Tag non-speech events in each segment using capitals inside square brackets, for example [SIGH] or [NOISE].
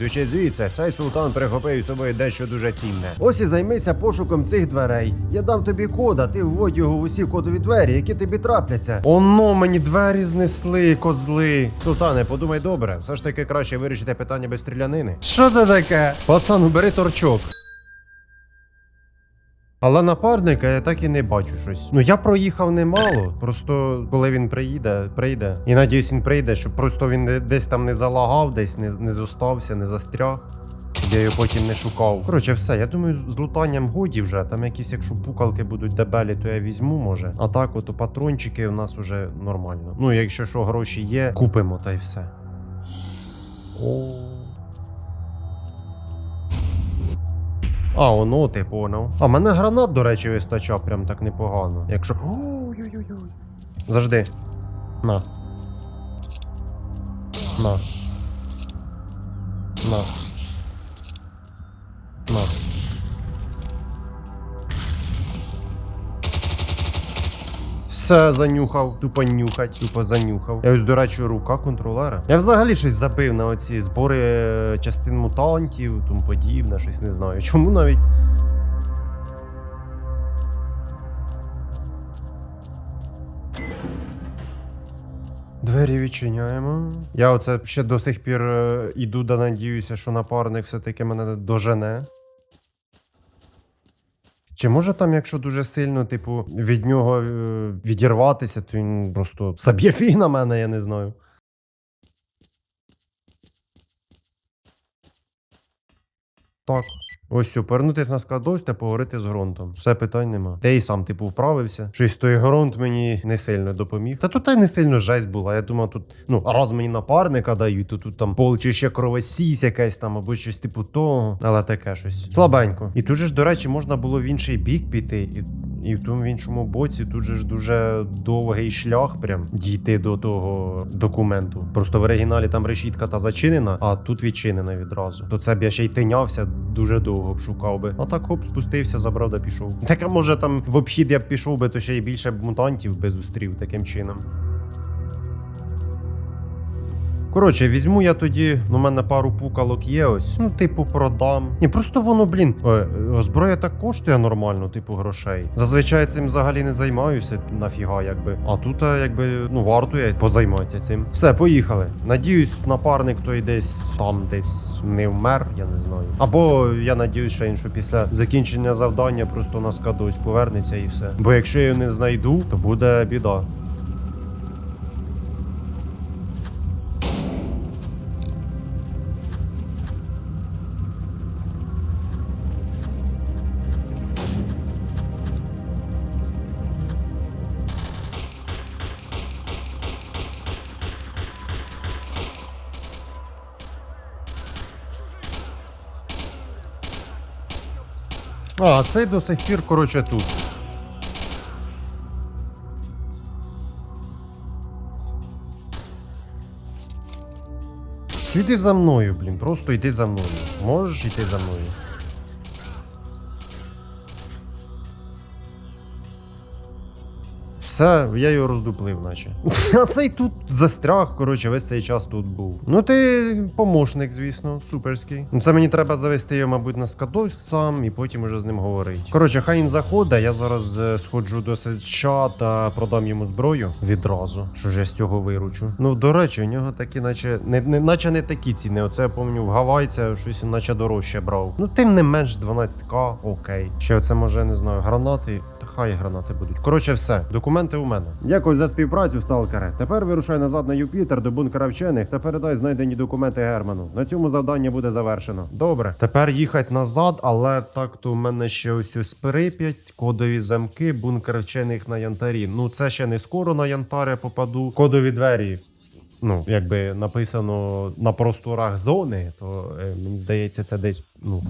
Дучи звідси, цей султан прихопив із собою дещо дуже цінне. Ось і займися пошуком цих дверей. Я дам тобі код, а ти вводь його в усі кодові двері, які тобі трапляться. Оно мені двері знесли, козли. Султане, подумай добре, все ж таки краще вирішити питання без стрілянини. Що це таке? Пацан, бери торчок. Але напарника я так і не бачу щось. Ну я проїхав немало. Просто коли він приїде, прийде. І надіюсь, він прийде, щоб просто він десь там не залагав, десь не, не зостався, не застряг. Я його потім не шукав. Коротше, все, я думаю, з лутанням годі вже. Там якісь, якщо пукалки будуть дебелі, то я візьму, може. А так, от патрончики у нас уже нормально. Ну, якщо що, гроші є, купимо та й все. О. А, оно ти поняв. А мене гранат, до речі, вистачав прям так непогано. Якщо. Ой-ой-ой. Завжди. На. На. На. На. Все занюхав, тупо нюхать, тупо занюхав. Я ось, до речі, рука контролера. Я взагалі щось забив на оці збори е, частин мутантів, тому подібне, щось не знаю. Чому навіть. Двері відчиняємо. Я оце ще до сих пір е, іду да надіюся, що напарник все-таки мене дожене. Чи може там, якщо дуже сильно, типу, від нього е, відірватися, то він просто заб'є фіг на мене, я не знаю. Так. Ось опернутись на складовсь та поговорити з ґрунтом. Все питань нема. Де й сам, типу, вправився. Щось той ґрунт мені не сильно допоміг. Та тут та й не сильно жесть була. Я думав, тут, ну, раз мені напарника дають, то тут там полчище кровосісь якась там, або щось типу того. Але таке щось. Слабенько. І тут же ж, до речі, можна було в інший бік піти. І і в тому в іншому боці тут же ж дуже довгий шлях прям дійти до того документу. Просто в оригіналі там решітка та зачинена, а тут відчинена відразу. То це б я ще й тинявся дуже довго б шукав би. А так хоп, спустився, забрав да пішов. Так а може там в обхід я б пішов би, то ще й більше б мутантів би зустрів таким чином. Коротше, візьму я тоді, ну, у мене пару пукалок є ось. Ну, типу, продам. Ні, просто воно, блін, е, е, зброя так коштує нормально, типу, грошей. Зазвичай цим взагалі не займаюся, нафіга, якби. А тут, е, якби, ну, варто я позайматися цим. Все, поїхали. Надіюсь, напарник той десь там десь не вмер, я не знаю. Або я надіюсь, він що після закінчення завдання просто на скадось повернеться і все. Бо якщо я не знайду, то буде біда. А, цей до сих пір, коротше, тут. Сліди за мною, блін, просто йди за мною. Можеш йти за мною. Все, я його роздуплив, наче. [LAUGHS] А цей тут застряг, коротше, весь цей час тут був. Ну, ти помощник, звісно, суперський. Ну, це мені треба завести його, мабуть, на скадовськ сам і потім уже з ним говорити. Коротше, хай він заходить, я зараз е, сходжу до сеча та продам йому зброю відразу. Що ж я з цього виручу. Ну, до речі, у нього такі, наче не, не, наче не такі ціни. Оце я пам'ятаю, в Гавайця щось наче дорожче брав. Ну, тим не менш 12к, окей. Ще оце може, не знаю, гранати. Хай гранати будуть. Коротше, все, документи у мене. Дякую за співпрацю, сталкере. Тепер вирушай назад на Юпітер до бункера вчених та передай знайдені документи Герману. На цьому завдання буде завершено. Добре. Тепер їхати назад, але так то у мене ще ось ось Прип'ять, кодові замки, бункер вчених на янтарі. Ну це ще не скоро на янтар я попаду. Кодові двері. Ну, якби написано на просторах зони, то е, мені здається, це десь ну.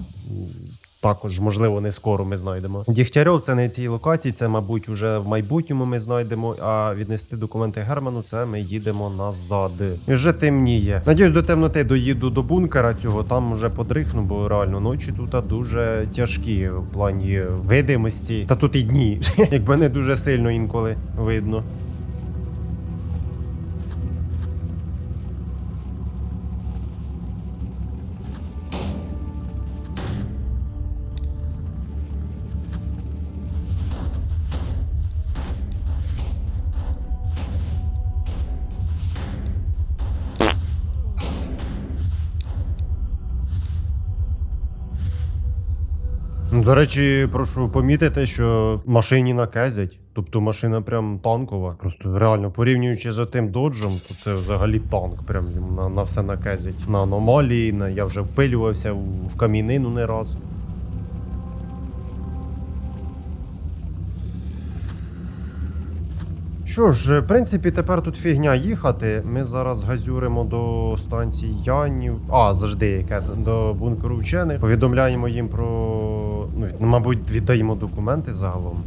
Також, можливо, не скоро ми знайдемо. Дігтярьов це не цій локації, це, мабуть, уже в майбутньому ми знайдемо. А віднести документи Герману, це ми їдемо назад. І вже темніє. Надіюсь, до темноти доїду до бункера цього, там вже подрихну, бо реально ночі тут дуже тяжкі в плані видимості. Та тут і дні, [LAUGHS] якби не дуже сильно інколи видно. До речі, прошу помітити, що машині наказять. Тобто машина прям танкова. Просто реально порівнюючи з тим доджем, то це взагалі танк. Прям на, на все наказять. На аномалії, на я вже впилювався в, камінину не раз. Що ж, в принципі, тепер тут фігня їхати. Ми зараз газюримо до станції Янів. А, завжди яке до бункеру вчених. Повідомляємо їм про. Ну, мабуть, віддаємо документи загалом.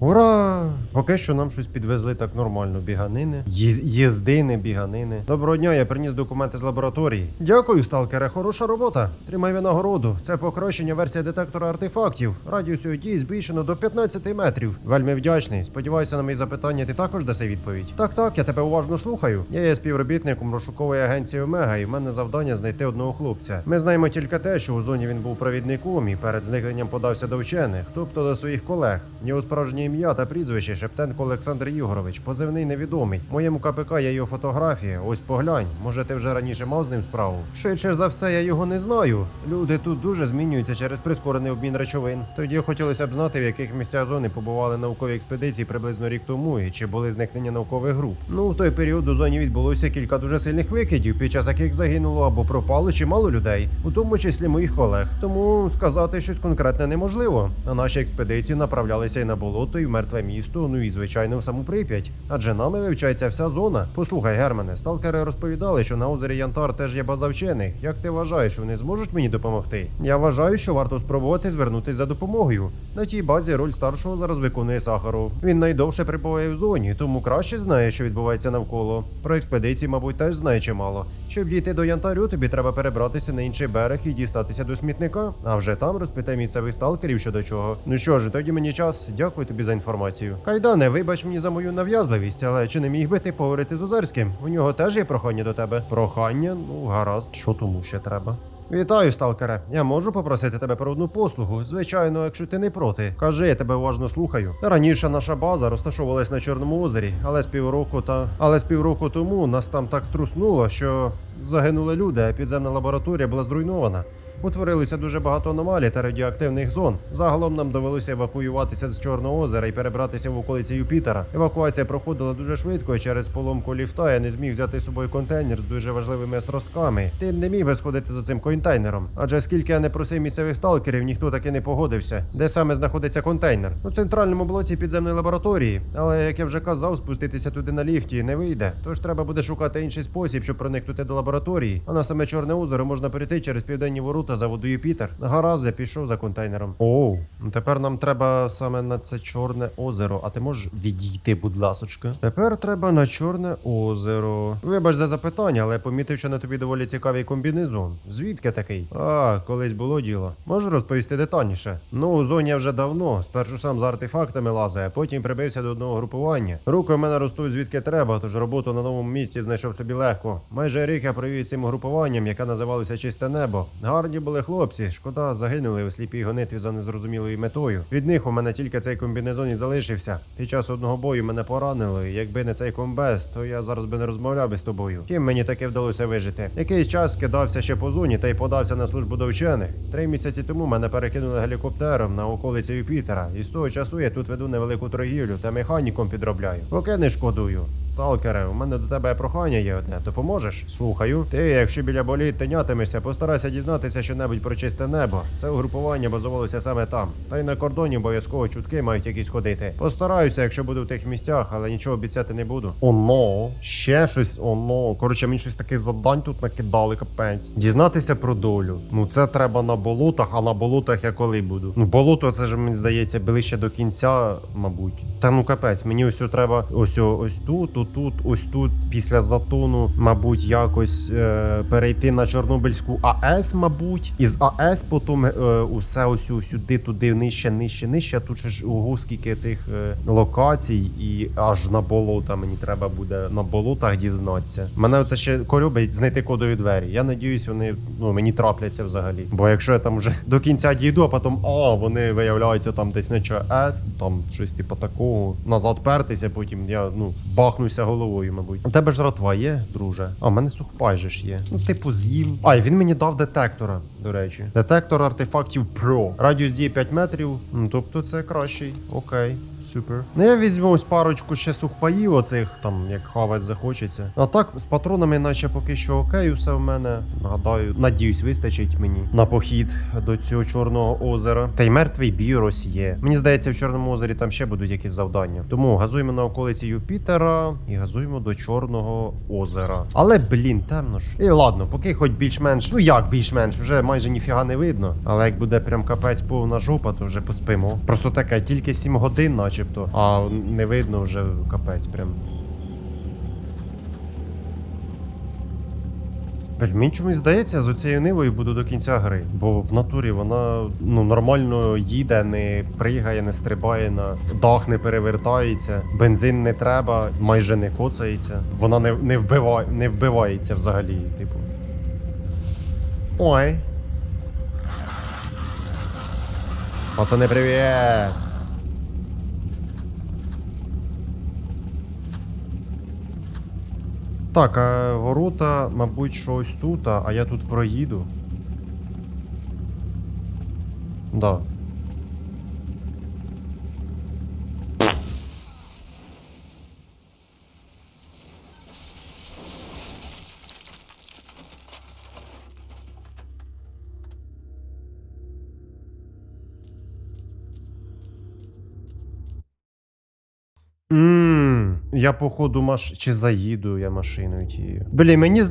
Ура! Поки що нам щось підвезли так нормально. Біганини. Їздини, біганини. Доброго дня, я приніс документи з лабораторії. Дякую, сталкере. Хороша робота. Тримай винагороду. Це покращення версії детектора артефактів. Радіус його дії збільшено до 15 метрів. Вельми вдячний. Сподіваюся, на мої запитання ти також даси відповідь. Так, так, я тебе уважно слухаю. Я є співробітником розшукової агенції Омега, і в мене завдання знайти одного хлопця. Ми знаємо тільки те, що у зоні він був провідником і перед зникненням подався до вчених, тобто до своїх колег. Його справжнє ім'я та прізвище Шептенко Олександр Ігорович, позивний невідомий. Моєму КПК є його фотографія. Ось поглянь. Може, ти вже раніше мав з ним справу? Швидше за все, я його не знаю. Люди тут дуже змінюються через прискорений обмін речовин. Тоді хотілося б знати, в яких місцях зони побували наукові експедиції приблизно рік тому, і чи були зникнення наукових груп. Ну, в той період у зоні відбулося кілька дуже сильних викидів, під час яких загинуло або пропало чимало людей, у тому числі моїх колег. Тому сказати щось конкретне неможливо. А наші експедиції направлялися і на болото, і в мертве місто, ну і звичайно в саму Прип'ять. Адже нами вивчається вся зона. Послухай, Германе, сталкери розповідали, що на озері Янтар теж є база вчених. Як ти вважаєш, вони зможуть мені допомогти? Я вважаю, що варто спробувати звернутися за допомогою. На тій базі роль старшого зараз виконує Сахаров. Він найдовше перебуває в зоні, тому краще знає, що відбувається навколо. Про експедиції, мабуть, теж знає чимало. Щоб дійти до Янтарю, тобі треба перебратися на інший берег і дістатися до смітника. А вже там розпитай місцевих сталкерів щодо чого. Ну що ж, тоді мені час. Дякую тобі за інформацію. Кайдане, вибач мені за мою нав'язливість, але чи не міг би ти поговорити з Озерським? У нього теж є прохання до тебе. Прохання? Ну, гаразд, що тому ще треба. Вітаю, сталкере. Я можу попросити тебе про одну послугу. Звичайно, якщо ти не проти. Кажи, я тебе уважно слухаю. Раніше наша база розташовувалась на Чорному озері, але з півроку та але з півроку тому нас там так струснуло, що загинули люди, а підземна лабораторія була зруйнована. Утворилося дуже багато аномалій та радіоактивних зон. Загалом нам довелося евакуюватися з Чорного озера і перебратися в околиці Юпітера. Евакуація проходила дуже швидко і через поломку ліфта. Я не зміг взяти з собою контейнер з дуже важливими зразками. Ти не міг би сходити за цим контейнером. Адже скільки я не просив місцевих сталкерів, ніхто таки не погодився. Де саме знаходиться контейнер? У центральному блоці підземної лабораторії. Але як я вже казав, спуститися туди на ліфті не вийде. Тож треба буде шукати інший спосіб, щоб проникнути до лабораторії. А на саме Чорне озеро можна перейти через південні ворота заводу Юпітер. Гаразд, я пішов за контейнером. Оу, ну тепер нам треба саме на це чорне озеро. А ти можеш відійти, будь ласочка. Тепер треба на чорне озеро. Вибач за запитання, але помітив, що на тобі доволі цікавий комбінезон. Звідки такий? А, колись було діло. Можу розповісти детальніше. Ну, у зоні я вже давно. Спершу сам за артефактами лазає, потім прибився до одного групування. Руки в мене ростуть звідки треба, тож роботу на новому місці знайшов собі легко. Майже рік я провів з цим групуванням, яке називалося Чисте небо. Гарні були хлопці, шкода, загинули у сліпій гонитві за незрозумілою метою. Від них у мене тільки цей комбінезон і залишився. Під час одного бою мене поранили. Якби не цей комбез, то я зараз би не розмовляв би з тобою. Втім, мені таки вдалося вижити. Якийсь час кидався ще по зоні та й подався на службу до вчених. Три місяці тому мене перекинули гелікоптером на околиці Юпітера, і з того часу я тут веду невелику торгівлю та механіком підробляю. Поки не шкодую. Сталкере, у мене до тебе прохання є одне. Допоможеш? Слухаю. Ти, якщо біля боліт тинятимешся, постарайся дізнатися щонебудь про чисте небо. Це угрупування базувалося саме там. Та й на кордоні обов'язково чутки мають якісь ходити. Постараюся, якщо буду в тих місцях, але нічого обіцяти не буду. Оно, ще щось, оно. Коротше, мені щось таке завдань тут накидали, капець. Дізнатися про долю. Ну це треба на болотах, а на болотах я коли буду. Ну, болото, це ж мені здається, ближче до кінця, мабуть. Та ну капець, мені ось треба ось ось тут, тут, тут, ось тут, після затону, мабуть, якось е, перейти на Чорнобильську АЕС, мабуть. Із АЕС потім е, усе ось сюди, туди, нижче, нижче, нижче. Тут ж ого, скільки цих е, локацій, і аж на болота мені треба буде на болотах дізнатися. Мене оце ще корюбить знайти кодові двері. Я надіюсь, вони ну мені трапляться взагалі. Бо якщо я там вже [LAUGHS] до кінця дійду, а потім а вони виявляються там десь на ЧАЕС, там щось типу такого, назад пертися, потім я ну бахнуся головою, мабуть. У тебе ж ратва є, друже? А, в мене сухпай же ж є. Ну, типу, з'їм. А, і він мені дав детектора, до речі. Детектор артефактів Pro. Радіус дії 5 метрів. Ну, тобто це кращий. Окей, супер. Ну я візьму ось парочку ще сухпаїв, оцих там, як хавать захочеться. А так, з патронами, наче поки що окей, усе в мене. Гадаю, надіюсь, вистачить мені на похід до цього чорного озера. Та й мертвий бірос є. Мені здається, в чорному озері там ще будуть якісь завдання. Тому газуємо на околиці Юпітера і газуємо до Чорного озера. Але блін, темно ж. І ладно, поки хоч більш-менш. Ну як більш-менш, вже майже ніфіга не видно. Але як буде прям капець повна жопа, то вже поспимо. Просто таке, тільки 7 годин, начебто, а не видно вже капець прям. Мені чомусь здається, з цією нивою буду до кінця гри, бо в натурі вона ну нормально їде, не пригає, не стрибає на дах, не перевертається, бензин не треба, майже не коцається. Вона не, не, вбиває, не вбивається взагалі, типу. Ой. Пацаны, привет! Так, а ворота, мабуть, щось тут, а а я тут проїду. Да. Я походу маш... чи заїду я машиною тією. Блін, мені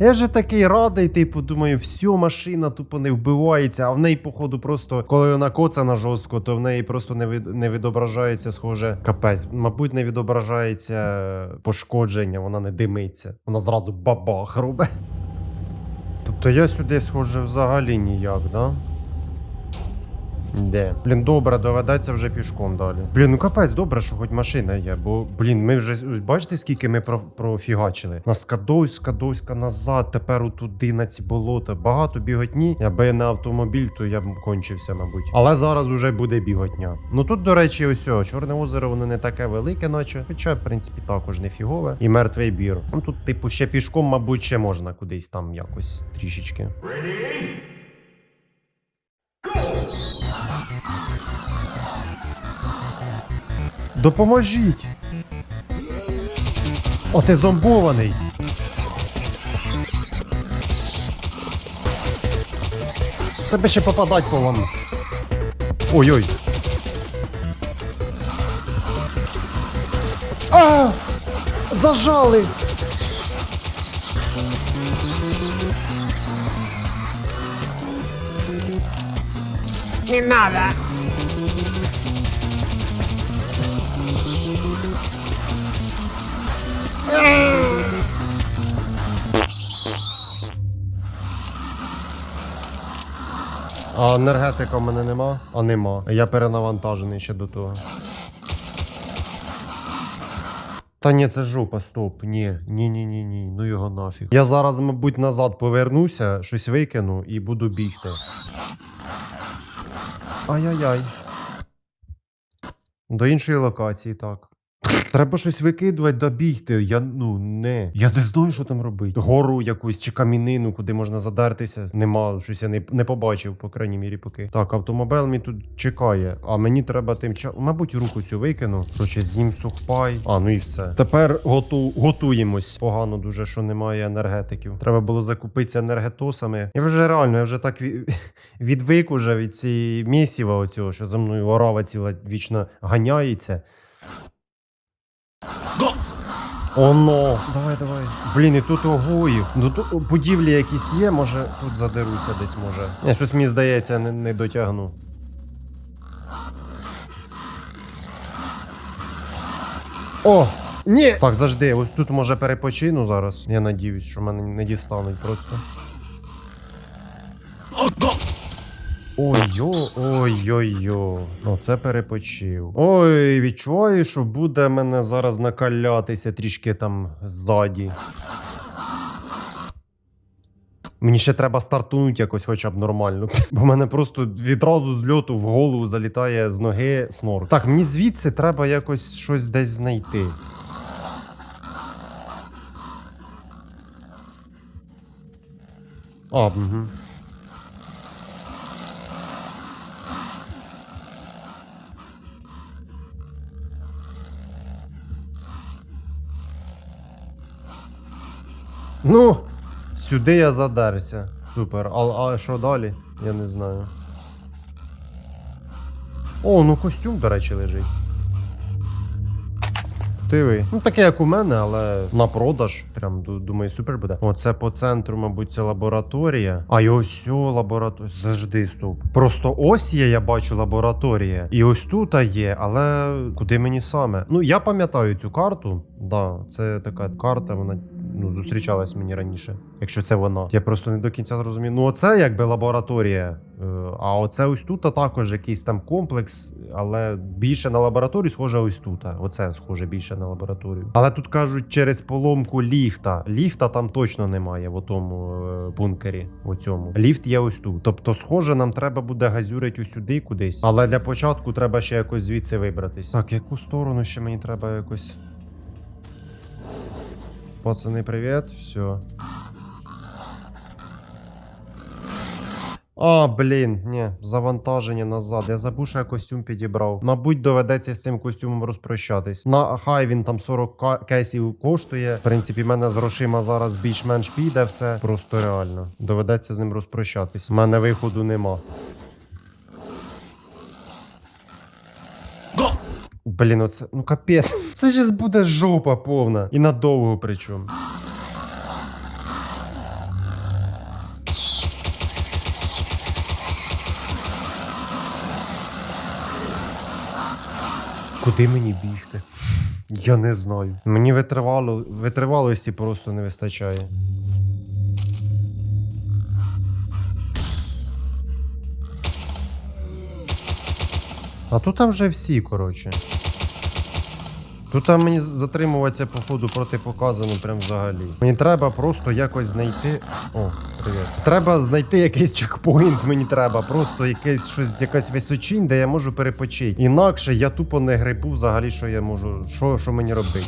Я вже такий радий, типу, думаю, все, машина тупо не вбивається, а в неї, походу, просто коли вона коцана жорстко, то в неї просто не, від... не відображається, схоже, капець. Мабуть, не відображається пошкодження, вона не димиться. Вона зразу бабах робить. Тобто я сюди, схоже, взагалі ніяк, да? Де? Блін, добре, доведеться вже пішком далі. Блін, ну капець, добре, що хоч машина є, бо, блін, ми вже бачите, скільки ми про, профігачили? На Скадовськ, Скадовська назад, тепер отуди на ці болота. Багато біготні. Якби не автомобіль, то я б кончився, мабуть. Але зараз уже буде біготня. Ну тут, до речі, ось о, Чорне озеро, воно не таке велике, наче. Хоча, в принципі, також не фігове. І мертвий бір. Ну тут, типу, ще пішком, мабуть, ще можна кудись там якось трішечки. Допоможіть! О, ти зомбований! Тебе ще попадать по вам. Ой-ой. А! Зажали! Не надо. А енергетика в мене нема? А нема. Я перенавантажений ще до того. Та ні, це жопа, стоп. Ні, ні, ні, ні, ні. Ну його нафіг. Я зараз, мабуть, назад повернуся, щось викину і буду бігти. Ай-яй-яй. До іншої локації, так. Треба щось викидувати да бігти. Я ну не. Я не знаю, що там робити. Гору якусь чи камінину, куди можна задертися. Нема, щось я не, не побачив, по крайній мірі, поки. Так, автомобіль мій тут чекає. А мені треба тим часом. Мабуть, руку цю викину. Короче, з'їм сухпай. А, ну і все. Тепер готу... готуємось. Погано дуже, що немає енергетиків. Треба було закупитися енергетосами. Я вже реально, я вже так ві- [LAUGHS] відвик уже від цієї місіва оцього, що за мною орава ціла вічно ганяється. Оно. Давай, давай. Блін, і тут ого їх. Ну тут будівлі якісь є, може тут задеруся десь може. Ні, щось мені здається, не, не дотягну. О! Ні! Так, завжди, ось тут може перепочину зараз. Я надіюсь, що мене не дістануть просто. Ой-йо, ой-йо. Ну це перепочив. Ой, відчуваю, що буде мене зараз накалятися трішки там ззаді. Мені ще треба стартунути якось хоча б нормально. Бо в мене просто відразу з льоту в голову залітає з ноги снор. Так, мені звідси треба якось щось десь знайти. А, угу. Ну, сюди я задерся. Супер. А, а що далі? Я не знаю. О, ну костюм, до речі, лежить. Диви. Ну таке, як у мене, але на продаж. Прям думаю, супер буде. Оце по центру, мабуть, це лабораторія. А і ось цю лабораторія. Завжди стоп. Просто ось є, я бачу лабораторія. І ось тут є, але куди мені саме? Ну, я пам'ятаю цю карту. Да, це така карта, вона ну, зустрічалась мені раніше. Якщо це вона. Я просто не до кінця зрозумів. Ну, оце якби лабораторія. Е, А оце ось тут також якийсь там комплекс, але більше на лабораторію схоже ось тут. Оце схоже більше на лабораторію. Але тут кажуть через поломку ліфта. Ліфта там точно немає в тому е, бункері. У цьому. Ліфт є ось тут. Тобто, схоже, нам треба буде газюрити усюди кудись. Але для початку треба ще якось звідси вибратись. Так, яку сторону ще мені треба якось. Пацани, привіт. Все. А, блін, ні, завантаження назад. Я забув, що я костюм підібрав. Мабуть, доведеться з цим костюмом розпрощатись. На хай він там 40 ка- кейсів коштує. В принципі, в мене з грошима зараз більш-менш піде все. Просто реально. Доведеться з ним розпрощатись. У мене виходу нема. Блін, оце. Ну капець. Це ж буде жопа повна. І надовго причому. Куди мені бігти? Я не знаю. Мені витривало, витривалості просто не вистачає. А тут там вже всі, коротше. Тут там мені затримуватися, походу, протипоказано прям взагалі. Мені треба просто якось знайти. О, привіт. Треба знайти якийсь чекпоінт, мені треба. Просто якесь щось, якась височинь, де я можу перепочити. Інакше я тупо не грибу взагалі, що я можу. Що, що мені робити.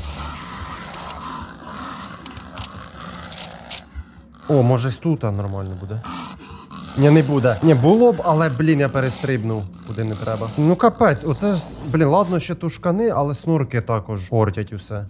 О, може тут нормально буде. Ні, не буде. Ні, було б, але, блін, я перестрибнув, куди не треба. Ну капець, оце ж, блін, ладно, ще тушкани, але снурки також портять усе.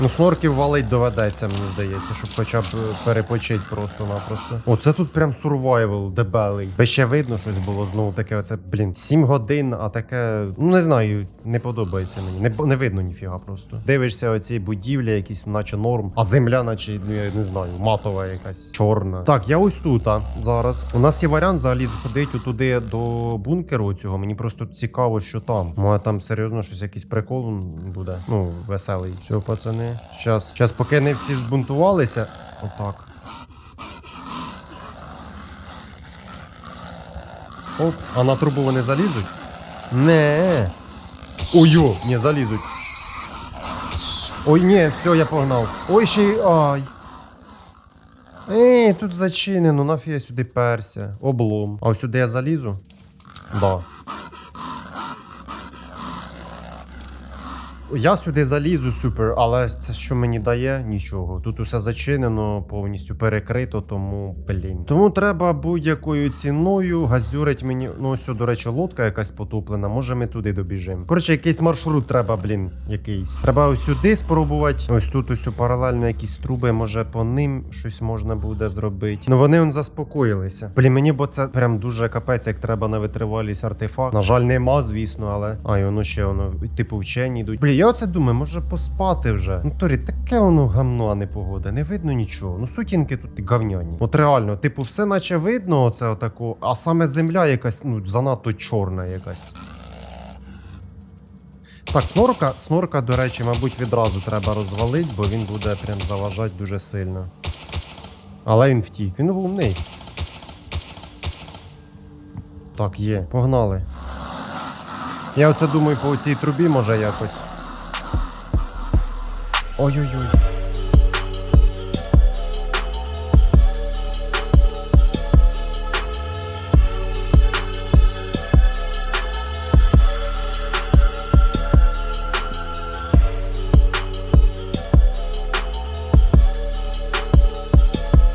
Ну, снорків валить доведеться, мені здається, щоб хоча б е, перепочить просто-напросто. Оце тут прям сурвайвел дебелий. Бо ще видно щось було знову таке. Оце, блін, 7 годин, а таке. Ну не знаю, не подобається мені. Не, не видно ніфіга просто. Дивишся оці будівлі, якісь, наче норм, а земля, наче, ну я не знаю, матова якась чорна. Так, я ось тут, а, зараз. У нас є варіант взагалі сходити туди до бункеру цього. Мені просто цікаво, що там. Може там серйозно щось якийсь прикол буде. Ну, веселий. Все, пацани. Щас. Щас, поки не всі збунтувалися. Отак. Оп, а на трубу вони залізуть? Не. Ой-йо, не залізуть. Ой, ні, все, я погнав. Ой, ще й. Ай. Ей, тут зачинено, нафіг я сюди перся. Облом. А ось сюди я залізу? Да. Я сюди залізу супер, але це що мені дає? Нічого. Тут усе зачинено, повністю перекрито, тому блін. Тому треба будь-якою ціною газюрить мені. Ну ось, до речі, лодка якась потоплена. Може ми туди добіжимо. Коротше, якийсь маршрут треба, блін, якийсь. Треба ось сюди спробувати. Ось тут ось паралельно якісь труби, може по ним щось можна буде зробити. Ну вони он заспокоїлися. Блін, мені бо це прям дуже капець, як треба на витривалість артефакт. На жаль, нема, звісно, але. А, і воно ще воно, типу, вчені йдуть. Блін, я оце думаю, може поспати вже. Ну, Торі, таке воно гамно, а не погода. Не видно нічого. Ну, сутінки тут говняні. От реально, типу, все наче видно, оце отако, а саме земля якась, ну, занадто чорна якась. Так, снорка, снорка, до речі, мабуть, відразу треба розвалити, бо він буде прям заважати дуже сильно. Але він втік, він умний. Так, є, погнали. Я оце думаю по цій трубі може якось. Ой-ой-ой.